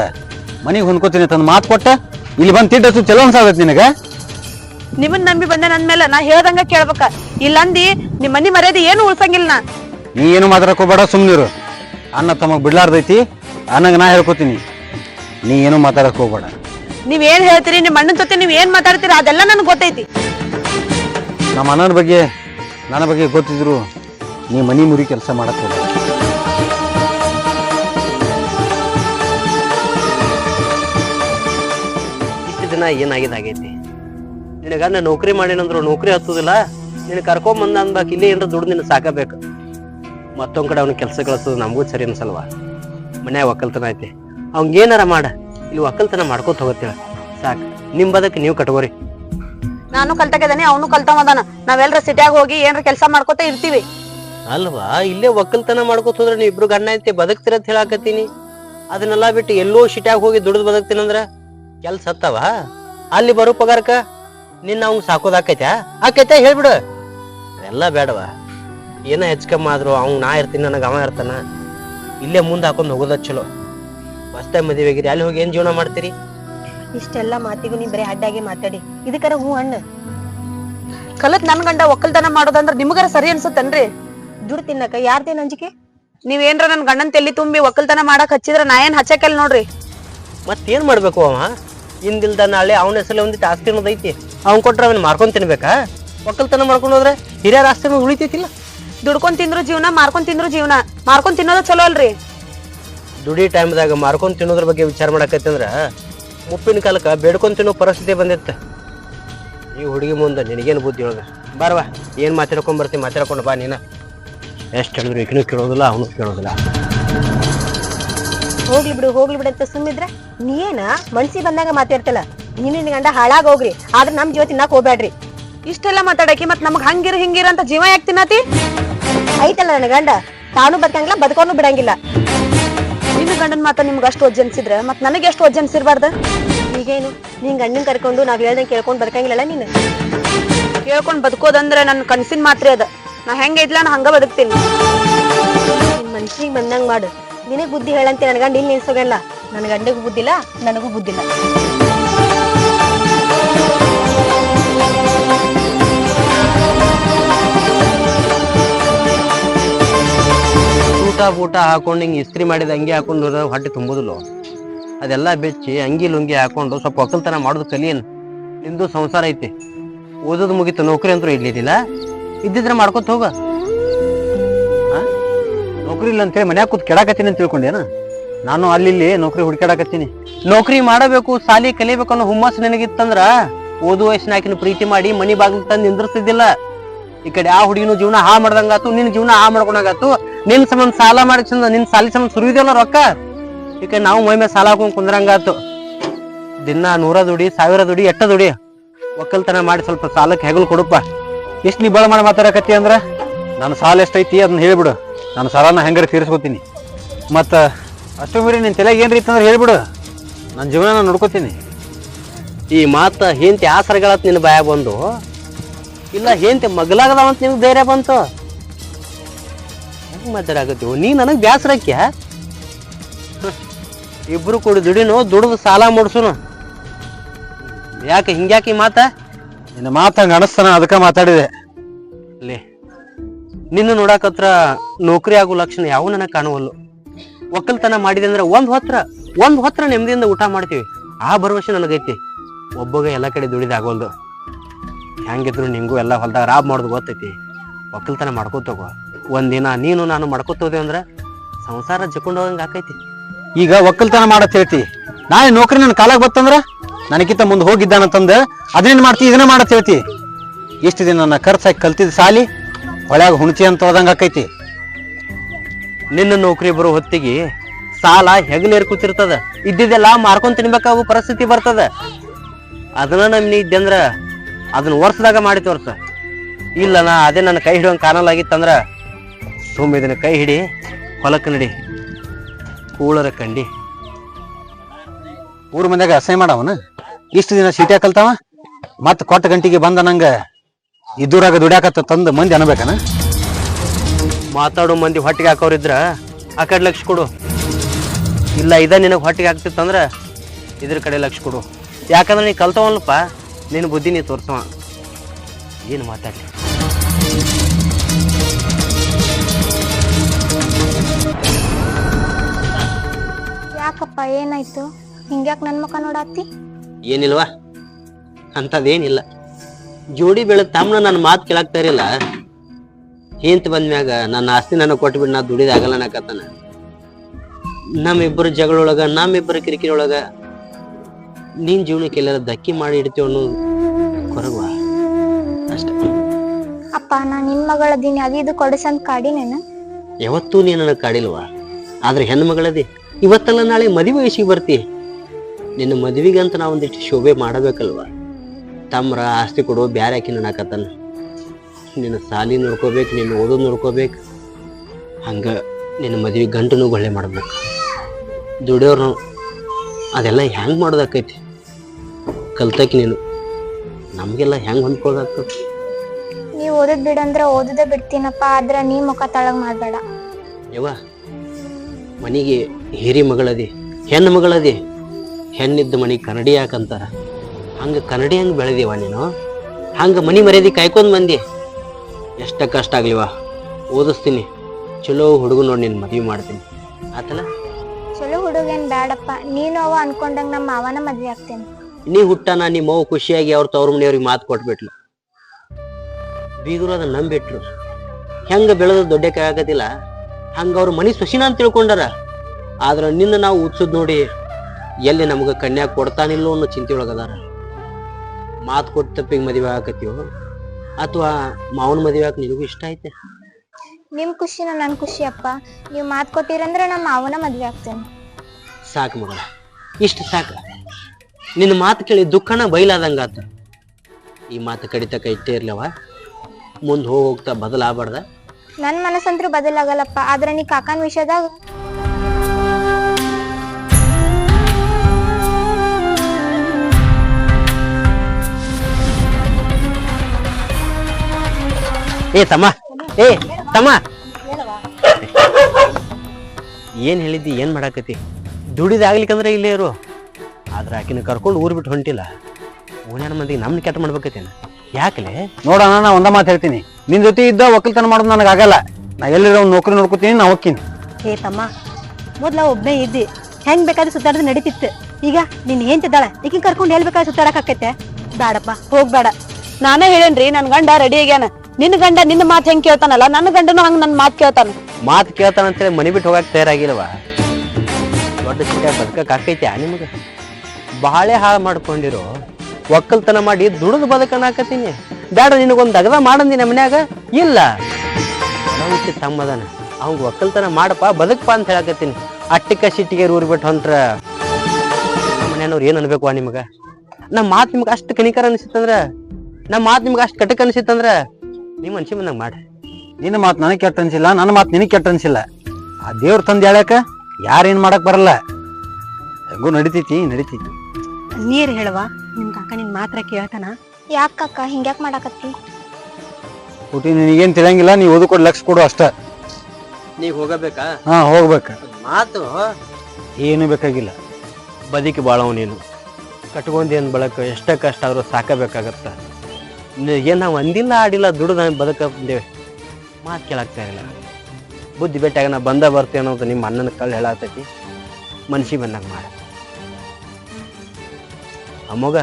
ಮನೆಗೆ ಹೊಂದ್ಕೋತೀನಿ ತಂದು ಮಾತು ಕೊಟ್ಟ. ಇಲ್ಲಿ ಬಂದ್ ತಿಡ್ಡಸು ಚಲೋ ಅನ್ಸಾಗತ್ತೆ ನಿನಗ? ನಿಮ್ಮನ್ ನಂಬಿ ಬಂದೆ ನನ್ ಮೇಲೆ. ನಾ ಹೇಳ್ದಂಗ ಕೇಳ್ಬೇಕ. ಇಲ್ಲಂದಿ ನಿಮ್ ಮನಿ ಮರ್ಯಾದೆ ಏನು ಉಳ್ಸಂಗಿಲ್ಲ ನಾ. ನೀ ಏನು ಮಾತಾಡಕ್ಕೆ ಹೋಗ್ಬೇಡ ಸುಮ್ನಿರು ಅನ್ನ ತಮಗ್ ಬಿಡ್ಲಾರ್ದೈತಿ. ಅನ್ನಂಗ ನಾ ಹೇಳ್ಕೊತೀನಿ. ನೀ ಏನು ಮಾತಾಡಕ್ ಹೋಗ್ಬೇಡ. ನೀವ್ ಏನ್ ಹೇಳ್ತೀರಿ? ನಿಮ್ ಅಣ್ಣನ ಜೊತೆ ನೀವ್ ಏನ್ ಮಾತಾಡ್ತೀರಿ? ಅದೆಲ್ಲ ನನ್ಗೆ ಗೊತ್ತೈತಿ. ನಮ್ಮ ಅಣ್ಣನ ಬಗ್ಗೆ ನನ್ನ ಬಗ್ಗೆ ಗೊತ್ತಿದ್ರು ನೀ ಮನಿ ಮುರಿ ಕೆಲಸ ಮಾಡಕ್ ಹೋಗ್ಬೇಡ. ದಿನ ಏನಾಗಿದೆ ಆಗೈತಿ ನಿನಗ ನೌಕರಿ ಮಾಡಿನಂದ್ರು ನೌಕರಿ ಹತ್ತುದಿಲ್ಲ ನಿನ್ ಕರ್ಕೊಂಬಂದ ಬಂದ ಇಲ್ಲಿ ಇಲ್ಲೇ ಏನ್ರ ದುಡ್ಡು ನಿನ್ನ ಸಾಕಬೇಕು. ಮತ್ತೊಂದ್ ಕಡೆ ಅವ್ನ ಕೆಲಸ ಕಳಿಸೋದು ನಮಗೂ ಸರಿ ಅನ್ಸಲ್ವ? ಮನ್ಯಾಗ ಒಕ್ಕಲ್ತನ ಐತಿ. ಅವಂಗೇನಾರ ಏನಾರ ಮಾಡ ಇಲ್ಲಿ ಒಕ್ಕಲ್ತನ ಮಾಡ್ಕೋತ ಹೋಗತ್ತೇಳ. ಸಾಕು ನಿಮ್ ಬದಕ್ ನೀವ್ ಕಟ್ಕೋರಿ ನಾನು ಕಲ್ತಾಗಿದ್ದಾನೆ ಅವನು ಕಲ್ತಾವದಾನ ನಾವೆಲ್ರ ಸಿಟಿಯಾಗ ಹೋಗಿ ಏನ್ರ ಕೆಲಸ ಮಾಡ್ಕೋತ ಇರ್ತೀವಿ. ಅಲ್ವಾ? ಇಲ್ಲೇ ಒಕ್ಕಲ್ತನ ಮಾಡ್ಕೋತ ಹೋದ್ರೆ ನೀವ್ ಇಬ್ರು ಗಂಡ ಐತಿ ಬದುಕ್ತಿರ ಅಂತ ಹೇಳಾಕತ್ತೀನಿ. ಅದನ್ನೆಲ್ಲಾ ಬಿಟ್ಟು ಎಲ್ಲೋ ಸಿಟಿಯಾಗ ಹೋಗಿ ದುಡ್ದು ಬದುಕ್ತೀನಂದ್ರ? ಕೆಲ್ಸ ಹತ್ತವ? ಅಲ್ಲಿ ಬರೋ ಪಗಾರಕ್ಕ? ನಿನ್ನ ಅವ್ನ ಸಾಕೋದು ಆಕೈತ್ಯಾ ಆಕೈತೆ? ಹೇಳ್ಬಿಡು. ಎಲ್ಲ ಬೇಡವ. ಏನ ಹೆಚ್ಕಮ್ಮ ಕಮ್ಮಿ ಆದ್ರು ಅವ್ನ್ ನಾ ಇರ್ತೀನಿ ನನಗೆ ಅವ ಇರ್ತಾನ. ಇಲ್ಲೇ ಮುಂದೆ ಹಾಕೊಂಡು ಹೋಗೋದ ಚಲೋ. ಮಸ್ತೆ ಮದುವೆ ಆಗಿರಿ ಅಲ್ಲಿ ಹೋಗಿ ಏನು ಜೀವನ ಮಾಡ್ತೀರಿ? ಇಷ್ಟೆಲ್ಲ ಮಾತಿಗೂ ನೀ ಬರೀ ಅಡ್ಡಾಗಿ ಮಾತಾಡಿ. ಇದಕ್ಕರ ಹೂ ಹಣ್ಣು. ಕಲತ್ ನನ್ ಗಂಡ ಒಕ್ಕಲ್ತನ ಮಾಡೋದಂದ್ರೆ ನಿಮಗರ ಸರಿ ಅನ್ಸುತ್ತನ್ರಿ? ದುಡ್ಡು ತಿನ್ನಕ ಯಾರ್ದೇನ್ ಅಂಜಿಕೆ? ನೀವೇನ್ರ ನನ್ ಗಂಡನ್ ತೆಲಿ ತುಂಬಿ ಒಕ್ಕಲ್ತನ ಮಾಡಕ್ ಹಚ್ಚಿದ್ರ ನಾ ಏನ್ ಹಚ್ಚಕಲ್ ನೋಡ್ರಿ? ಮತ್ತೇನ್ ಮಾಡ್ಬೇಕು ಅವ? ಇಂದಿಲ್ದ ನಾಳೆ ಅವನ ಹೆಸರಲ್ಲಿ ಒಂದಿಟ್ಟು ಆಸ್ತಿ ಅನ್ನೋದು ಐತಿ. ಅವ್ನ್ ಕೊಟ್ರೆ ಅವನ್ ಮಾರ್ಕೊಂಡ್ ತಿನ್ಬೇಕಾ? ಒಕ್ಕಲ್ತನ ಮಾಡ್ಕೊಂಡು ಹೋದ್ರೆ ಹಿರಿಯರ ಆಸ್ತಿ ಅನ್ನೋದು ಉಳಿತೈತಿಲ್ಲ? ದುಡ್ಕೊಂಡ್ ತಿಂದ್ರು ಜೀವನ ಮಾರ್ಕೊಂಡ್ ತಿಂದ್ರು ಜೀವನ. ಮಾರ್ಕೊಂಡ್ ತಿನ್ನೋದು ಚಲೋ ಅಲ್ರಿ. ದುಡಿ ಟೈಮ್ದಾಗ ಮಾರ್ಕೊಂಡ್ ತಿನ್ನೋದ್ರ ಬಗ್ಗೆ ವಿಚಾರ ಮಾಡಕತ್ತಂದ್ರ ಉಪ್ಪಿನ ಮುಪ್ಪಿನ ಕಾಲಕ್ಕ ಬೇಡ್ಕೊಂಡ್ ತಿನ್ನೋ ಪರಿಸ್ಥಿತಿ ಬಂದಿತ್ತ. ಈ ಹುಡುಗಿ ಮುಂದೆ ನಿನಗೇನು ಬುದ್ಧಿ ಹೇಳೋದ? ಬಾರವಾ ಏನು ಮಾತಾಡ್ಕೊಂಡ್ ಬರ್ತೀನಿ ಮಾತಾಡ್ಕೊಂಡು ಬಾ ನೀನ. ಎಷ್ಟು ಹೇಳಿದ್ರು ಈಗಿನೂ ಕೇಳೋದಿಲ್ಲ ಅವನು ಕೇಳೋದಿಲ್ಲ. ಹೋಗ್ಲಿ ಬಿಡು ಹೋಗ್ಲಿ ಬಿಡು ಅಂತ ಸುಮ್ಮಿದ್ರೆ ನೀ ಏನ ಮನ್ಸಿ ಬಂದಾಗ ಮಾತಾಡ್ತಲ್ಲ? ನೀನು ನಿನ್ ಗಂಡ ಹಾಳಾಗ್ ಹೋಗ್ರಿ. ಆದ್ರೆ ನಮ್ ಜೀವ ತಿನ್ನಕ್ ಹೋಗ್ಬೇಡ್ರಿ ಇಷ್ಟೆಲ್ಲ ಮಾತಾಡಕ್ಕೆ ಮತ್ ನಮಗ್ ಹಂಗಿರ ಹಿಂಗಿರ ಅಂತ ಜೀವ ಯಾಕೆ ತಿನ್ನತಿ? ಐತಲ್ಲ ನನ್ನ ಗಂಡ ತಾನು ಬದುಕಂಗಿಲ್ಲ ಬದುಕೋನು ಬಿಡಂಗಿಲ್ಲ. ನಿನ್ನ ಗಂಡನ್ ಮಾತ ನಿಮ್ಗೆ ಅಷ್ಟು ಒಜ್ಜನ್ಸಿದ್ರೆ ಮತ್ ನನಗೆ ಎಷ್ಟು ಒಜ್ಜನ್ಸಿರ್ಬಾರ್ದ? ಈಗೇನು ನಿನ್ ಗಂಡನ್ ಕರ್ಕೊಂಡು ನಾವ್ ಹೇಳ್ದಂಗ್ ಕೇಳ್ಕೊಂಡ್ ಬದ್ಕಂಗಿಲ್ಲ ನೀನು? ಕೇಳ್ಕೊಂಡ್ ಬದುಕೋದಂದ್ರೆ ನನ್ನ ಕನ್ಸಿನ ಮಾತ್ರೆ ಅದ. ನಾ ಇದ್ಲ ನಾ ಹಂಗ ಬದುಕ್ತೀನಿ. ನಿನ್ ಮನ್ಸಿಗೆ ಬಂದಂಗ್ ಮಾಡು. ನಿನಗ್ ಬುದ್ಧಿ ಹೇಳಂತೆ, ನನ್ ಗಂಡ ಇಲ್ಲಿ ನಿಲ್ಸೋಗಲ್ಲ. ನನ್ ಗಂಡಿಗೂ ಬುದ್ಧಿಲ್ಲ, ನನಗೂ ಬುದ್ಧಿಲ್ಲ. ಊಟ ಬೂಟ ಹಾಕೊಂಡು ಹಿಂಗೆ ಇಸ್ತ್ರಿ ಮಾಡಿದ ಅಂಗಿ ಹಾಕೊಂಡು ಹೊಟ್ಟೆ ತುಂಬುದಿಲ್ಲ. ಅದೆಲ್ಲ ಬೆಚ್ಚಿ ಅಂಗಿ ಲುಂಗಿ ಹಾಕೊಂಡು ಸ್ವಲ್ಪ ಒಕ್ಕಲ್ತನ ಮಾಡೋದು ಕಲಿಯನ್. ನಿಂದು ಸಂಸಾರ ಐತಿ. ಓದೋದು ಮುಗೀತು, ನೌಕರಿ ಅಂತೂ ಇಲ್ಲಿದ್ದಿಲ್ಲ ಇದ್ದಿದ್ರೆ ಮಾಡ್ಕೊತ ಹೋಗ. ನೌಕರಿ ಇಲ್ಲ ಅಂತೇಳಿ ಮನ್ಯಾಗ ಕೂತ್ ಕೆಡಾಕತ್ತೀನಿ ಅಂತ ತಿಳ್ಕೊಂಡೇನ? ನಾನು ಅಲ್ಲಿ ಇಲ್ಲಿ ನೌಕರಿ ಹುಡುಕಾಡಕತ್ತೀನಿ ನೌಕರಿ ಮಾಡಬೇಕು, ಸಾಲಿ ಕಲಿಬೇಕು ಅನ್ನೋ ಹುಮ್ಮಸ್ ನಿನಗಿತ್ತಂದ್ರ ಓದು ವಯಸ್ಸಿನ ಆಕಿನ ಪ್ರೀತಿ ಮಾಡಿ ಮನಿ ಬಾಗಿಲು ತಂದು ನಿಂದ್ರಸ್ತಿದ್ದಿಲ್ಲ. ಈ ಕಡೆ ಆ ಹುಡುಗಿನ ಜೀವನ ಹಾ ಮಾಡ್ದಂಗಾತು, ನಿನ್ ಜೀವನ ಹಾ ಮಾಡ್ಕೊಂಡಾಗಾತು. ನಿನ್ ಸಂಬಂಧ ಸಾಲ ಮಾಡಿ ಚಂದ, ನಿನ್ ಸಾಲಿ ಸಂಬಂಧ ಸುರಿಯೋದಿಲ್ಲ ರೊಕ್ಕ? ಈ ನಾವು ಮೈ ಮೇಲೆ ಸಾಲ ಹಾಕೊಂಡ್ ಕುಂದ್ರಂಗಾತು. ದಿನ ನೂರ ದುಡಿ ಸಾವಿರ ದುಡಿ ಎಟ್ಟ ದುಡಿ. ಒಕ್ಕಲ್ತನ ಮಾಡಿ ಸ್ವಲ್ಪ ಸಾಲಕ್ಕೆ ಹೆಗಲು ಕೊಡುಪ್ಪ. ಎಷ್ಟು ನೀ ಬಳ ಮಾಡಿ ಮಾತಾಡಕತ್ತಿ ಅಂದ್ರ? ನನ್ನ ಸಾಲ ಎಷ್ಟೈತಿ ಅದನ್ನ ಹೇಳ್ಬಿಡು. ನನ್ನ ಸಾಲನ ಹೆಂಗಾರ ತೀರಿಸ್ಕೋತೀನಿ. ಮತ್ತು ಅಷ್ಟು ಮೀರಿ ನಿನ್ನ ತಲೆಗೆ ಏನು ರೀತಿ ಅಂದ್ರೆ ಹೇಳ್ಬಿಡು. ನನ್ನ ಜೀವನ ನಾನು ನೋಡ್ಕೋತೀನಿ. ಈ ಮಾತು ಹೆಂತಿ ಆಸರಗಳತ್ ನಿನ್ನ ಬಾಯ ಬಂದು? ಇಲ್ಲ ಹೇಂತಿ ಮಗಲಾಗದವಂತ ನಿಮ್ಗೆ ಧೈರ್ಯ ಬಂತು? ಹೆಂಗೆ ಮಾತಾಡಕತ್ತೀವಿ ನೀ ನನಗೆ ಬ್ಯಾಸರಕ್ಕೆ ಇಬ್ಬರು ಕೂಡ ದುಡಿನು ದುಡಿದು ಸಾಲ ಮುಡ್ಸುನು. ಯಾಕೆ ಹಿಂಗ್ಯಾಕೆ ಈ ಮಾತಾ? ನಿನ್ನ ಮಾತು ಹಂಗೆ ಅನಿಸ್ತಾನ ಅದಕ್ಕೆ ಮಾತಾಡಿದೆ. ಲೇ ನಿನ್ನ ನೋಡಾಕತ್ರ ನೌಕರಿ ಆಗೋ ಲಕ್ಷಣ ಯಾವ ನನಗೆ ಕಾಣುವಲ್ಲು? ಒಕ್ಕಲ್ತನ ಮಾಡಿದೆ ಅಂದ್ರೆ ಒಂದ್ ಹೊತ್ರ ಒಂದ್ ಹೊತ್ರ ನೆಮ್ಮದಿಯಿಂದ ಊಟ ಮಾಡ್ತೀವಿ. ಆ ಭರವಸೆ ನನಗೈತಿ. ಒಬ್ಬಗ ಎಲ್ಲ ಕಡೆ ದುಡಿದಾಗೋಲ್ದು ಹೆಂಗಿದ್ರು ನಿಂಗೂ ಎಲ್ಲ ಹೊಲ್ದಾಗ ರಾಬ್ ಮಾಡೋದು ಗೊತ್ತೈತಿ. ಒಕ್ಕಲ್ತನ ಮಾಡ್ಕೋತಗೋ ಒಂದಿನ ನೀನು ನಾನು ಮಾಡ್ಕೋತ ಹೋದೆ ಅಂದ್ರೆ ಸಂಸಾರ ಜಕ್ಕೊಂಡೋಗಂಗೆ ಆಕೈತಿ. ಈಗ ಒಕ್ಕಲ್ತನ ಮಾಡತ್ ಹೇಳ್ತಿ. ನಾಳೆ ನೌಕರಿ ನನ್ನ ಕಾಲಾಗ ಬತ್ತಂದ್ರ? ನನಗಿಂತ ಮುಂದೆ ಹೋಗಿದ್ದಾನಂತಂದು ಅದನ್ನೇನ್ ಮಾಡ್ತಿ, ಇದನ್ನ ಮಾಡತ್ ಹೇಳ್ತಿ. ಎಷ್ಟು ದಿನ ನನ್ನ ಖರ್ಚಾಗಿ ಕಲ್ತಿದ್ ಸಾಲಿ. ಹೊಳ್ಯಾಗ ಹುಣಚಿ ಅಂತ ಹೋದಂಗೆ ಆಕೈತಿ. ನಿನ್ನ ನೌಕರಿ ಬರೋ ಹೊತ್ತಿಗೆ ಸಾಲ ಹೆಗಲೇರ್ ಕೂತಿರ್ತದ? ಇದ್ದಿದ್ದೆಲ್ಲ ಮಾರ್ಕೊಂಡ್ ತಿನ್ಬೇಕಾಗೋ ಪರಿಸ್ಥಿತಿ ಬರ್ತದ. ಅದನ್ನ ನಮ್ನಿ ಇದ್ದಂದ್ರ ಅದನ್ನ ವರ್ಷದಾಗ ಮಾಡಿ ತೋರ್ಸ. ಇಲ್ಲ ನಾ ಅದೇ ನನ್ನ ಕೈ ಹಿಡಿಯೋಂಗ್ ಕಾಣಲಾಗಿತ್ತಂದ್ರ ಸುಮ್ಮ ಇದನ್ನ ಕೈ ಹಿಡಿ ಹೊಲಕ್ಕೆ ನಡಿ. ಕೂಳರ ಕಂಡಿ. ಊರ ಮಂದ್ಯಾಗ ಅಸಹ್ಯ ಮಾಡವನ? ಇಷ್ಟು ದಿನ ಸೀಟ್ಯಾಗ ಹಾಕಲ್ತಾವ ಮತ್ ಕೊಟ್ಟ ಗಂಟೆಗೆ ಬಂದ ನಂಗ ಇದ್ದೂರಾಗ ದುಡ್ಯಾಕತ್ತ ತಂದು ಮಂದಿ ಅನ್ಬೇಕನ? ಮಾತಾಡೋ ಮಂದಿ ಹೊಟ್ಟಿಗೆ ಹಾಕೋರಿದ್ರ ಆ ಕಡೆ ಲಕ್ಷ ಕೊಡು. ಇಲ್ಲ ಇದ ನಿನಗೆ ಹೊಟ್ಟಿಗೆ ಹಾಕ್ತಿತ್ತಂದ್ರೆ ಇದ್ರ ಕಡೆ ಲಕ್ಷ ಕೊಡು. ಯಾಕಂದ್ರೆ ನೀ ಕಲ್ತವಲ್ಲಪ್ಪ ನಿನ್ನ ಬುದ್ಧಿ ನೀ ತೋರ್ಸವ. ಏನು ಮಾತಾಡಲಿ? ಯಾಕಪ್ಪ ಏನಾಯ್ತು? ಹಿಂಗ್ಯಾಕೆ ನನ್ನ ಮುಖ ನೋಡಾತಿ? ಏನಿಲ್ವಾ? ಅಂಥದ್ದೇನಿಲ್ಲ ಜೋಡಿ ಬೆಳೆದ ತಮ್ಮನ ನನ್ನ ಮಾತು ಕೇಳಾಕ್ತಾ ಇರಲಿಲ್ಲ ಹಿಂತ ಬಂದ್ಮ್ಯಾಗ ನನ್ನ ಆಸ್ತಿ ನನಗೆ ಕೊಟ್ಬಿಟ್ಟು ನಾ ದುಡಿದಾಗಲ್ಲ ಅನ್ನಕತ್ತಾನ. ನಮ್ಮಿಬ್ಬರು ಜಗಳೊಳಗ ನಮ್ಮಿಬ್ಬರ ಕಿರಿಕಿರಿ ಒಳಗ ನಿನ್ ಜೀವನಕ್ಕೆ ಎಲ್ಲಾರ ಧಕ್ಕಿ ಮಾಡಿ ಇಡ್ತೀವಿ ಅನ್ನೋ ಕೊರಗುವ? ಅಷ್ಟೇ. ಅಪ್ಪ ನಾ ನಿನ್ ಮಗಳದೀನಿ ಅದು ಇದು ಕೊಡಿಸಂತ ಕಾಡಿನೇನ? ಯಾವತ್ತೂ ನೀ ನನಗೆ ಕಾಡಿಲ್ವಾ? ಆದ್ರೆ ಹೆಣ್ಣು ಮಗಳದಿ ಇವತ್ತಲ್ಲ ನಾಳೆ ಮದುವೆ ವಯಸ್ಸಿಗೆ ಬರ್ತಿ. ನಿನ್ನ ಮದುವೆಗಂತ ನಾ ಒಂದಿಷ್ಟು ಶೋಭೆ ಮಾಡಬೇಕಲ್ವಾ? ತಮ್ರ ಆಸ್ತಿ ಕೊಡು ಬ್ಯಾರೆ ಹಾಕಿ ನನಕತ್ತಾನ ನಿನ್ನ ಸಾಲಿ ನೋಡ್ಕೋಬೇಕು ನಿನ್ನ ಓದೋದು ನೋಡ್ಕೋಬೇಕು. ಹಂಗೆ ನಿನ್ನ ಮದುವೆ ಗಂಟನು ಒಳ್ಳೆ ಮಾಡ್ಬೇಕು. ದುಡಿಯೋರು ಅದೆಲ್ಲ ಹೆಂಗೆ ಮಾಡೋದಾಕೈತಿ? ಕಲ್ತಕ್ಕೆ ನೀನು. ನಮಗೆಲ್ಲ ಹೆಂಗೆ ಹೊಂದ್ಕೊಳ್ಳೋದಾಗ್ತದೆ ನೀವು ಓದೋದ್ ಬಿಡಂದ್ರೆ ಓದೋದೇ ಬಿಡ್ತೀನಪ್ಪ ಆದ್ರೆ ನೀ ಮುಖ ತಳಗ್ ಮಾಡಬೇಡ. ಯವ್ವ ಮನೆಗೆ ಹಿರಿ ಮಗಳದಿ ಹೆಣ್ಣು ಮಗಳದಿ ಹೆಣ್ಣಿದ್ದ ಮನೆಗೆ ಕನ್ನಡಿ ಯಾಕಂತಾರ ಹಂಗ ಕನ್ನಡಿ ಹಂಗೆ ಬೆಳೆದಿವ ನೀನು? ಹಂಗ ಮನಿ ಮರ್ಯಾದಿ ಕಾಯ್ಕೊಂಡ್ ಬಂದಿ? ಎಷ್ಟ ಕಷ್ಟ ಆಗ್ಲಿವ. ಓದಿಸ್ತೀನಿ. ಚಲೋ ಹುಡುಗ ನೋಡಿ ನಿನ್ನ ಮದ್ವಿ ಮಾಡ್ತೀನಿ. ಆತಲ್ಲ? ಚಲೋ ಹುಡುಗೇನ್ ಬೇಡಪ್ಪ ನೀನು ಅವ ಅನ್ಕೊಂಡಂಗ ನಮ್ಮ ಮಾವನ ಮದ್ವೆ ಆಗ್ತೇನೆ. ನೀ ಹುಟ್ಟನ ನಿಮ್ಮ ಅವ್ವ ಖುಷಿಯಾಗಿ ಅವ್ರ ತವ್ರ ಮನೆಯವ್ರಿಗೆ ಮಾತು ಕೊಟ್ಬಿಟ್ಲು. ಬೀಗರು ಅದನ್ನ ನಂಬಿಟ್ರು. ಹೆಂಗ ಬೆಳೆದ ದೊಡ್ಡ ಆಗತ್ತಿಲ್ಲ ಹಂಗ ಅವ್ರ ಮನಿ ಸೊಸಿನ ಅಂತ ತಿಳ್ಕೊಂಡಾರ. ಆದ್ರ ನಿನ್ನ ನಾವು ಉತ್ಸದ್ ನೋಡಿ ಎಲ್ಲಿ ನಮಗ ಕನ್ಯಾ ಕೊಡ್ತಾನಿಲ್ಲೋ ಅನ್ನೋ ಚಿಂತೆ ಒಳಗದಾರ. ಮಾತು ಕೊಟ್ಟು ತಪ್ಪಿಗೆ ಮದುವೆ ಆಗತ್ತೀವೋ? ಅಥವಾ ಮಾವನ ಮದುವೆ ಆಗ ನಿನಗೂ ಇಷ್ಟ ಐತೆ? ನಿಮ್ ಖುಷಿನ ನನ್ ಖುಷಿ ಅಪ್ಪ. ನೀವು ಮಾತ್ ಕೊಟ್ಟಿರಂದ್ರೆ ನಮ್ಮ ಮಾವನ ಮದ್ವೆ ಆಗ್ತೇನೆ. ಸಾಕು ಮಗಳ. ಇಷ್ಟು ಸಾಕು. ನಿನ್ನ ಮಾತು ಕೇಳಿ ದುಃಖನ ಬಯಲಾದಂಗಾತ ಈ ಮಾತು ಕಡಿತಕ್ಕ ಇಟ್ಟೇ ಇರ್ಲವ? ಮುಂದೆ ಹೋಗಿ ಹೋಗ್ತಾ ಬದಲಾಗಬಾರ್ದ? ನನ್ ಮನಸ್ಸಂತ್ರು ಬದಲಾಗಲ್ಲಪ್ಪ. ಆದ್ರೆ ನೀ ಕಾಕನ್ ವಿಷಯದಾಗ ಏ ತಮ್ಮ. ಏ ತಮ್ಮ. ಏನ್ ಹೇಳಿದ್ದಿ ಏನ್ ಮಾಡಾಕತಿ ದುಡಿದಾಗ್ಲಿಕ್ಕಂದ್ರೆ ಇಲ್ಲೇ ಇರು. ಆದ್ರೆ ಆಕಿನ ಕರ್ಕೊಂಡು ಊರ್ ಬಿಟ್ಟು ಹೊಂಟಿಲ್ಲ. ಓಣ್ಯಾನ ಮಂದಿಗೆ ನಮ್ನ ಕೆಟ್ಟ ಮಾಡ್ಬೇಕತ್ತೇನ? ಯಾಕಲೇ? ನೋಡೋಣ ನಾ ಒಂದ ಮಾತು ಹೇಳ್ತೀನಿ. ನಿನ್ ಜೊತೆ ಇದ್ದ ಒಕ್ಕಲ್ತನ ಮಾಡೋದು ನನಗೆ ಆಗಲ್ಲ ನಾ ಎಲ್ಲಿರೋ ಒಂದ್ ನೌಕರಿ ನೋಡ್ಕೊತೀನಿ ನಾ ಹೋಗ್ತೀನಿ. ಏ ತಮ್ಮ. ಮೊದ್ಲ ಒಬ್ಬನೇ ಇದ್ದಿ. ಹೆಂಗ್ ಬೇಕಾದ್ರೆ ಸುತ್ತಾಡೋದು ನಡೀತಿತ್ತು. ಈಗ ನೀನ್ ಏನ್ ತಿದ್ದಾಳೆ ಈಗಿನ ಕರ್ಕೊಂಡು ಹೇಳ್ಬೇಕಾದ್ರೆ ಬೇಕಾದ್ರೆ ಸುತ್ತಾಡಕ್ ಆಕೈತೆ? ಬೇಡಪ್ಪ ಹೋಗ್ಬೇಡ. ನಾನೇ ಹೇಳೇನ್ರಿ ನನ್ ಗಂಡ ರೆಡಿ ಆಗ್ಯಾನ. ನಿನ್ ಗಂಡ ನಿನ್ನ ಮಾತ್ ಹೆಂಗ್ ಕೇಳ್ತಾನಲ್ಲ? ನನ್ನ ಗಂಡನು ಹಂಗ ನನ್ನ ಮಾತ್ ಕೇಳ್ತಾನ. ಮಾತು ಕೇಳ್ತಾನ ಅಂತೇಳಿ ಮನಿ ಬಿಟ್ಟು ಹೋಗಕ್ ತಯಾರಾಗಿಲ್ವ ದೊಡ್ಡ ಸಿಟ್ಟ ಬದುಕಕ್ ಆಕೈತ್ಯಾ ನಿಮಗೆ? ಬಾಳೆ ಹಾಳು ಮಾಡ್ಕೊಂಡಿರೋ, ಒಕ್ಕಲ್ತನ ಮಾಡಿ ದುಡಿದು ಬದುಕನಾಕತ್ತೀನಿ ಬೇಡ, ನಿನಗೊಂದು ದಗದ ಮಾಡಂದಿ ನಮ್ಮ ಮನ್ಯಾಗ? ಇಲ್ಲ. ತಮ್ಮದನ. ಅವಂಗ ಒಕ್ಕಲ್ತನ ಮಾಡಪ್ಪ ಬದುಕಪ್ಪ ಅಂತ ಹೇಳಕತ್ತೀನಿ. ಅಟ್ಟಿಕ ಸಿಟ್ಟಿಗೆ ಊರ್ ಬಿಟ್ಟು ಹೊಂಟ್ರ ಮನೆಯವ್ರು ಏನ್ ಅನ್ಬೇಕು ನಿಮಗ? ನಮ್ಮ ಮಾತು ನಿಮ್ಗೆ ಅಷ್ಟು ಕಣಿಕರ ಅನಿಸಿತ್ತಂದ್ರ? ನಮ್ಮ ಮಾತು ನಿಮ್ಗೆ ಅಷ್ಟು ಕಟಕ್ ಅನಿಸಿತ್ತಂದ್ರ? ನಿಮ್ಮ ಮನ್ಸಿ ಬಂದಂಗ ಮಾಡ್ರಿ ನಿನ್ನ ಮಾತು ನನಗೆ ಕೆಟ್ಟ ಅನ್ಸಿಲ್ಲ ನನ್ನ ಮಾತು ನಿನಗೆ ಕೆಟ್ಟ ಅನ್ಸಿಲ್ಲ. ಆ ದೇವ್ರ ತಂದು ಹೇಳಕ ಯಾರೇನು ಮಾಡಕ್ ಬರಲ್ಲ. ಹೆಂಗೂ ನಡಿತೈತಿ ನಡಿತೈತಿ. ನೀರ್ ಹೇಳುವ ನಿಮ್ ಕಾಕ ನಿನ್ ಮಾತ್ರ ಕೇಳ್ತಾನ. ಯಾಕ ಅಕ್ಕ ಹಿಂಗ್ಯಾಕ್ ಮಾಡಾಕತ್ತಿ? ಹುಟ್ಟಿ ನಿನಗೇನ್ ತಿಳಿಯಂಗಿಲ್ಲ ನೀ ಕೊಡು ಲಕ್ಷ ಕೊಡು ಅಷ್ಟ. ನೀ ಹೋಗಬೇಕಾ? ಹಾ ಹೋಗ್ಬೇಕ. ಮಾತು? ಏನು ಬೇಕಾಗಿಲ್ಲ. ಬದುಕಿ ಬಾಳವ್ ನೀನು. ಕಟ್ಕೊಂಡೇನ್ ಬಳಕ ಎಷ್ಟ ಕಷ್ಟ ಆದ್ರೂ ಸಾಕಬೇಕಾಗತ್ತ. ಏನ್ ನಾವು ಅಂದಿಲ್ಲ, ಆಡಿಲ್ಲ, ದುಡ್ದು ಬದುಕ ಬಂದೇವೆ. ಮಾತು ಕೇಳಾಕ್ತಾ ಇರಲಿಲ್ಲ ಬುದ್ಧಿ ಬೆಟ್ಟಾಗ ನಾ ಬಂದ ಬರ್ತೀವಿ ಅನ್ನೋದು ನಿಮ್ಮ ಅಣ್ಣನ ಕಳ್ಳು ಹೇಳತ್ತೈತಿ ಮನ್ಸಿಗೆ ಬಂದಾಗ ಮಾಡ. ಅಮ್ಮಗ.